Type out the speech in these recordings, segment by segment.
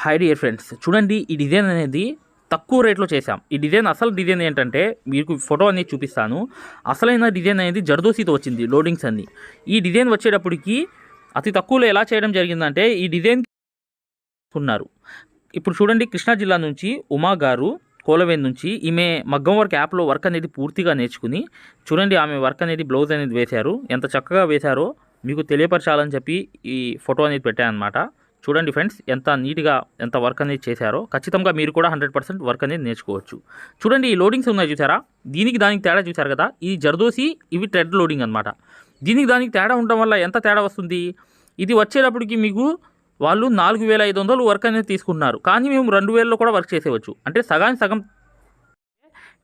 High dear friends చూడండి ఈ design అనేది తక్కువ రేట్లో చేశాం. ఈ డిజైన్ అసలు డిజైన్ ఏంటంటే మీకు ఫోటో అనేది చూపిస్తాను. అసలైన డిజైన్ అనేది జర్దోసితో వచ్చింది లోడింగ్స్ అన్ని. ఈ డిజైన్ వచ్చేటప్పటికి అతి తక్కువలో ఎలా చేయడం జరిగిందంటే ఈ డిజైన్ ఉన్నారు. ఇప్పుడు చూడండి కృష్ణా జిల్లా నుంచి ఉమా గారు కోలవేన్ నుంచి ఈమె మగ్గం వర్క్ యాప్లో వర్క్ అనేది పూర్తిగా నేర్చుకుని చూడండి ఆమె వర్క్ అనేది బ్లౌజ్ అనేది వేశారు. ఎంత చక్కగా వేశారో మీకు తెలియపరచాలని చెప్పి ఈ ఫోటో అనేది పెట్టాను అనమాట చూడండి ఫ్రెండ్స్ ఎంత నీట్గా ఎంత వర్క్ అనేది చేశారో. ఖచ్చితంగా మీరు కూడా హండ్రెడ్ పర్సెంట్ వర్క్ అనేది నేర్చుకోవచ్చు. చూడండి ఈ లోడింగ్స్ ఉన్నాయి చూసారా? దీనికి దానికి తేడా చూసారు కదా? ఇది జర్దోసి ఇవి ట్రెడ్ లోడింగ్ అనమాట దీనికి దానికి తేడా ఉండడం వల్ల ఎంత తేడా వస్తుంది? ఇది వచ్చేటప్పటికి మీకు వాళ్ళు నాలుగు వేల ఐదు వందలు వర్క్ అనేది తీసుకుంటున్నారు. కానీ మేము రెండు వేలలో కూడా వర్క్ చేసేవచ్చు అంటే సగానికి సగం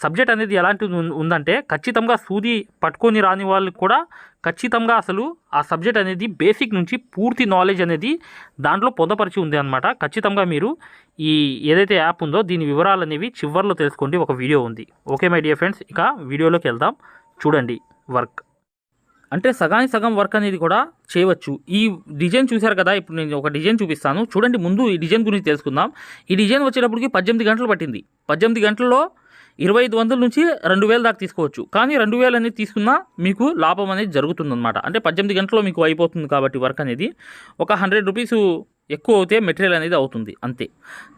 సబ్జెక్ట్ అనేది ఎలాంటిది ఉందంటే ఖచ్చితంగా సూది పట్టుకొని రాని వాళ్ళకి కూడా ఖచ్చితంగా అసలు ఆ సబ్జెక్ట్ అనేది బేసిక్ నుంచి పూర్తి నాలెడ్జ్ అనేది దాంట్లో పొందపరిచి ఉంది అనమాట ఖచ్చితంగా మీరు ఈ ఏదైతే యాప్ ఉందో దీని వివరాలు అనేవి చివర్లో తెలుసుకోండి. ఒక వీడియో ఉంది. ఓకే మై డియర్ ఫ్రెండ్స్ ఇక వీడియోలోకి వెళ్దాం. చూడండి వర్క్. అంటే సగానికి సగం వర్క్ అనేది కూడా చేయవచ్చు. ఈ డిజైన్ చూశారు కదా ఇప్పుడు నేను ఒక డిజైన్ చూపిస్తాను. చూడండి ముందు ఈ డిజైన్ గురించి తెలుసుకుందాం. ఈ డిజైన్ వచ్చేటప్పటికి పద్దెనిమిది గంటలు పట్టింది. పద్దెనిమిది గంటల్లో ఇరవై ఐదు వందల నుంచి రెండు వేల దాకా తీసుకోవచ్చు. కానీ రెండు వేలు అనేది తీసుకున్నా మీకు లాభం అనేది జరుగుతుందన్నమాట. అంటే పద్దెనిమిది గంటల్లో మీకు అయిపోతుంది కాబట్టి వర్క్ అనేది. ఒక హండ్రెడ్ రూపీస్ ఎక్కువ అవుతే మెటీరియల్ అనేది అవుతుంది. అంతే.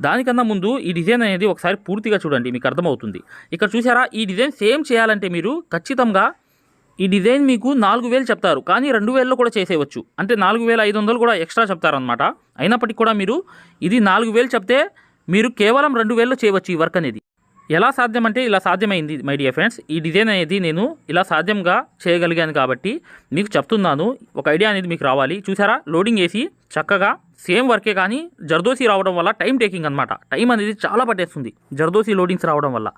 దానికన్నా ముందు ఈ డిజైన్ అనేది ఒకసారి పూర్తిగా చూడండి. మీకు అర్థమవుతుంది. ఇక్కడ చూసారా ఈ డిజైన్ సేమ్ చేయాలంటే మీరు ఖచ్చితంగా ఈ డిజైన్ మీకు నాలుగు వేలు చెప్తారు. కానీ రెండు వేలలో కూడా చేసేయవచ్చు. అంటే నాలుగు వేల ఐదు వందలు కూడా ఎక్స్ట్రా చెప్తారనమాట అయినప్పటికీ కూడా మీరు ఇది నాలుగు వేలు చెప్తే మీరు కేవలం రెండు వేలలో చేయవచ్చు ఈ వర్క్ అనేది. ఎలా సాధ్యం అంటే ఇలా సాధ్యమైంది మై డియర్ ఫ్రెండ్స్ ఈ డిజైన్ అనేది నేను ఇలా సాధ్యంగా చేయగలిగాను కాబట్టి మీకు చెప్తున్నాను. ఒక ఐడియా అనేది మీకు రావాలి. చూసారా? లోడింగ్ వేసి చక్కగా సేమ్ వర్కే కానీ జర్దోసి రావడం వల్ల టైం టేకింగ్ అనమాట టైం అనేది చాలా పట్టేస్తుంది జర్దోసి లోడింగ్స్ రావడం వల్ల.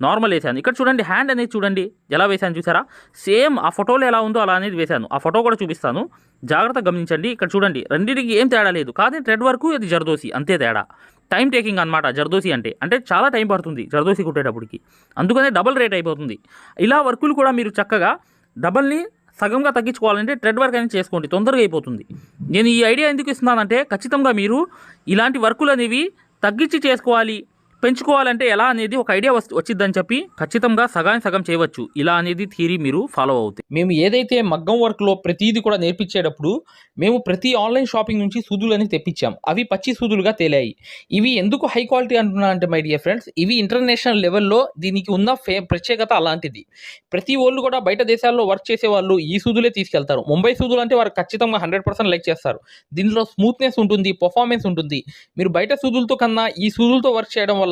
నార్మల్ వేసాను. ఇక్కడ చూడండి హ్యాండ్ అనేది చూడండి ఎలా వేసాను చూసారా? సేమ్ ఆ ఫోటోలో ఎలా ఉందో అలా అనేది వేశాను. ఆ ఫోటో కూడా చూపిస్తాను. జాగ్రత్త గమనించండి. ఇక్కడ చూడండి రెండింటికి ఏం తేడా లేదు. కానీ ట్రెడ్ వరకు ఇది జర్దోసి అంతే తేడా. టైం టేకింగ్ అనమాట జర్దోసి అంటే. అంటే చాలా టైం పడుతుంది జర్దోసి కుట్టేటప్పటికి. అందుకనే డబల్ రేట్ అయిపోతుంది. ఇలా వర్కులు కూడా మీరు చక్కగా డబల్ని సగంగా తగ్గించుకోవాలంటే ట్రెడ్ వర్క్ అనేది చేసుకోండి. తొందరగా అయిపోతుంది. నేను ఈ ఐడియా ఎందుకు ఇస్తున్నానంటే ఖచ్చితంగా మీరు ఇలాంటి వర్కులు అనేవి తగ్గించి చేసుకోవాలి. పెంచుకోవాలంటే ఎలా అనేది ఒక ఐడియా వస్తు వచ్చిందని చెప్పి ఖచ్చితంగా సగానికి సగం చేయవచ్చు. ఇలా అనేది థియరీ మీరు ఫాలో అవుతాయి మేము ఏదైతే మగ్గం వర్క్లో ప్రతిదీ కూడా నేర్పించేటప్పుడు మేము ప్రతి ఆన్లైన్ షాపింగ్ నుంచి సూదులు అనేది తెప్పించాం. అవి పచ్చి సూదులుగా తేలాయి. ఇవి ఎందుకు హై క్వాలిటీ అంటున్నా అంటే మై డియర్ ఫ్రెండ్స్ ఇవి ఇంటర్నేషనల్ లెవెల్లో దీనికి ఉన్న ఫే ప్రత్యేకత అలాంటిది. ప్రతి వాళ్ళు కూడా బయట దేశాల్లో వర్క్ చేసే వాళ్ళు ఈ సూదులే తీసుకెళ్తారు. ముంబై సూదులు అంటే వారు ఖచ్చితంగా హండ్రెడ్ పర్సెంట్ లైక్ చేస్తారు. దీనిలో స్మూత్నెస్ ఉంటుంది పర్ఫార్మెన్స్ ఉంటుంది. మీరు బయట సూదులతో కన్నా ఈ సూదులతో వర్క్ చేయడం వల్ల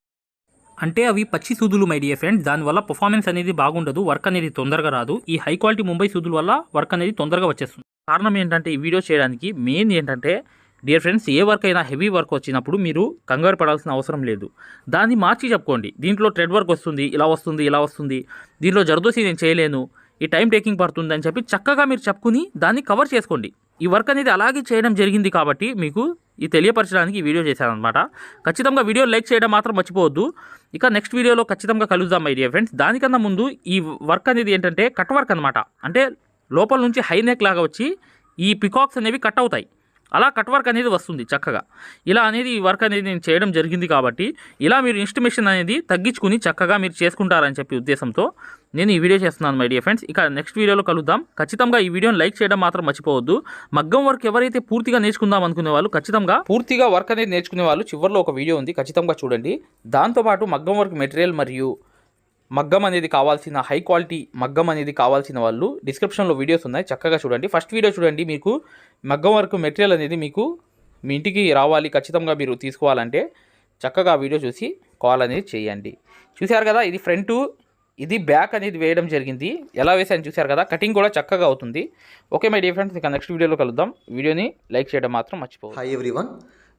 అంటే అవి పచ్చి సూదులు మై డియర్ ఫ్రెండ్స్ దానివల్ల పర్ఫార్మెన్స్ అనేది బాగుండదు వర్క్ అనేది తొందరగా రాదు. ఈ హై క్వాలిటీ ముంబై సూదుల వల్ల వర్క్ అనేది తొందరగా వచ్చేస్తుంది. కారణం ఏంటంటే ఈ వీడియో చేయడానికి మెయిన్ ఏంటంటే డియర్ ఫ్రెండ్స్ ఏ వర్క్ అయినా హెవీ వర్క్ వచ్చినప్పుడు మీరు కంగారు పడాల్సిన అవసరం లేదు. దాన్ని మార్చి చెప్పుకోండి. దీంట్లో ట్రెడ్ వర్క్ వస్తుంది ఇలా వస్తుంది ఇలా వస్తుంది. దీంట్లో జరదోసి నేను చేయలేను ఈ టైం టేకింగ్ పడుతుంది అని చెప్పి చక్కగా మీరు చెప్పుకుని దాన్ని కవర్ చేసుకోండి. ఈ వర్క్ అనేది అలాగే చేయడం జరిగింది కాబట్టి మీకు ఈ తెలియపరచడానికి ఈ వీడియో చేశాను అనమాట ఖచ్చితంగా వీడియో లైక్ చేయడం మాత్రం మర్చిపోవద్దు. ఇక నెక్స్ట్ వీడియోలో ఖచ్చితంగా కలుద్దాం ఐడియా ఫ్రెండ్స్ దానికన్నా ముందు ఈ వర్క్ అనేది ఏంటంటే కట్ వర్క్ అనమాట అంటే లోపల నుంచి హై నెక్ లాగా వచ్చి ఈ పికాక్స్ అనేవి కట్ అవుతాయి. అలా కట్ వర్క్ అనేది వస్తుంది చక్కగా. ఇలా అనేది ఈ వర్క్ అనేది నేను చేయడం జరిగింది కాబట్టి ఇలా మీరు ఇన్స్టిమేషన్ అనేది తగ్గించుకుని చక్కగా మీరు చేసుకుంటారని చెప్పి ఉద్దేశంతో నేను ఈ వీడియో చేస్తున్నాను మై డియర్ ఫ్రెండ్స్ ఇక నెక్స్ట్ వీడియోలో కలుద్దాం. ఖచ్చితంగా ఈ వీడియోని లైక్ చేయడం మాత్రం మర్చిపోవద్దు. మగ్గం వర్క్ ఎవరైతే పూర్తిగా నేర్చుకుందాం అనుకునే వాళ్ళు ఖచ్చితంగా పూర్తిగా వర్క్ అనేది నేర్చుకునే వాళ్ళు చివరిలో ఒక వీడియో ఉంది ఖచ్చితంగా చూడండి. దాంతోపాటు మగ్గం వర్క్ మెటీరియల్ మరియు మగ్గం అనేది కావాల్సిన హై క్వాలిటీ మగ్గం అనేది కావాల్సిన వాళ్ళు డిస్క్రిప్షన్లో వీడియోస్ ఉన్నాయి. చక్కగా చూడండి. ఫస్ట్ వీడియో చూడండి. మీకు మగ్గం వర్క్ మెటీరియల్ అనేది మీకు మీ ఇంటికి రావాలి. ఖచ్చితంగా మీరు తీసుకోవాలంటే చక్కగా వీడియో చూసి కాల్ అనేది చేయండి. చూశారు కదా? ఇది ఫ్రంట్ ఇది బ్యాక్ అనేది వేయడం జరిగింది. ఎలా వేసాను చూశారు కదా? కటింగ్ కూడా చక్కగా అవుతుంది. ఓకే మై డియర్ ఫ్రెండ్స్ ఇక నెక్స్ట్ వీడియోలో కలుద్దాం. వీడియోని లైక్ చేయడం మాత్రం మర్చిపోవద్దు. Hi everyone